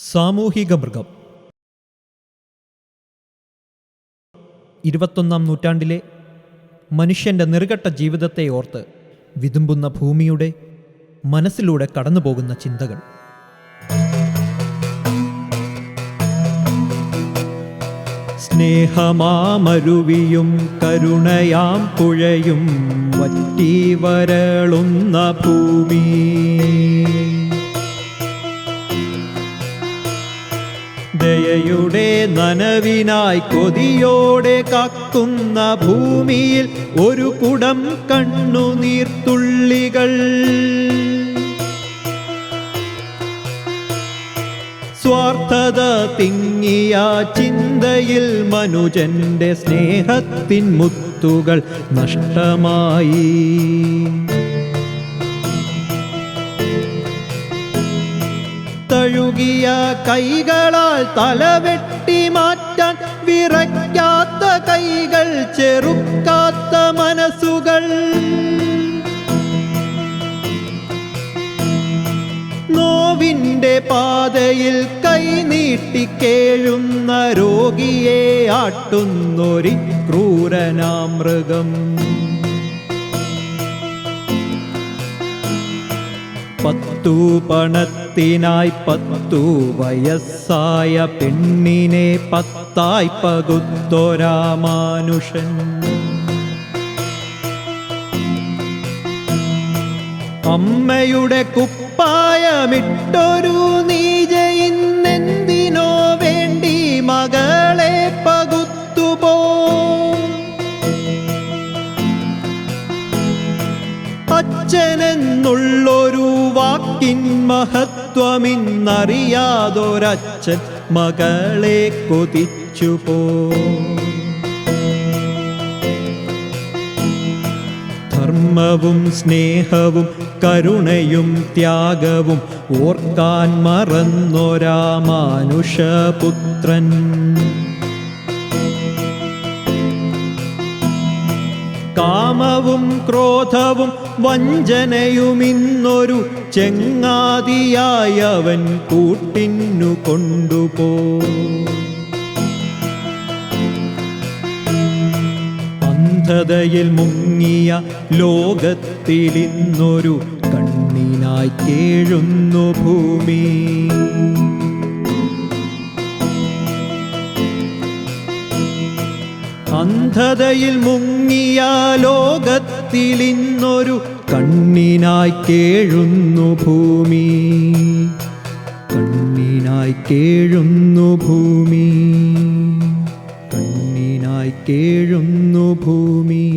സാമൂഹിക മൃഗം. ഇരുപത്തൊന്നാം നൂറ്റാണ്ടിലെ മനുഷ്യന്റെ നെറുകെട്ട ജീവിതത്തെ ഓർത്ത് വിതുമ്പുന്ന ഭൂമിയുടെ മനസ്സിലൂടെ കടന്നുപോകുന്ന ചിന്തകൾ. സ്നേഹമാമരുവിയും കരുണയാം പുഴയും വറ്റി വരളുന്ന ഭൂമി. നനവിനായി കൊതിയോടെ കാക്കുന്ന ഭൂമിയിൽ ഒരു കുടം കണ്ണുനീർത്തുള്ളികൾ സ്വാർത്ഥത തിങ്ങിയ ചിന്തയിൽ മനുജന്റെ സ്നേഹത്തിൻ മുത്തുകൾ നഷ്ടമായി. തഴുകിയ കൈകളാൽ തലവെട്ടി മാറ്റാൻ വിറയ്ക്കാത്ത കൈകൾ ചെറുക്കാത്ത മനസ്സുകൾ. നോവിന്റെ പാതയിൽ കൈ നീട്ടിക്കേഴുന്ന രോഗിയെ ആട്ടുന്നൊരി ക്രൂരനാം പത്തു പണത്തിനായി പത്തു വയസ്സായ പെണ്ണിനെ പത്തായി പകുത്തൊരാ മാനുഷൻ. അമ്മയുടെ കുപ്പായമിട്ടൊരു നീജ ഇന്നെന്തിനോ വേണ്ടി മകളെ പകുത്തുപോ. അച്ഛനെന്നുള്ളൊരു വാക്കിൻ മഹത്വമിന്നറിയാതൊരച്ഛൻ മകളെ കൊതിച്ചുപോ ധർമ്മവും സ്നേഹവും കരുണയും ത്യാഗവും ഓർക്കാൻ മറന്നൊരാ കാമവും ക്രോധവും വഞ്ചനയുമിന്നൊരു ചെങ്ങാതിയായവൻ കൂട്ടിന്നു കൊണ്ടുപോ. അന്ധതയിൽ മുങ്ങിയ ലോകത്തിലിന്നൊരു കണ്ണിനായി കേഴുന്നു ഭൂമി. അന്ധതയിൽ മുങ്ങിയ ലോകത്തിൽ ഇന്നൊരു കണ്ണിനായി കേഴുന്നു ഭൂമി. കണ്ണിനായി കേഴുന്നു ഭൂമി. കണ്ണിനായി കേഴുന്നു ഭൂമി.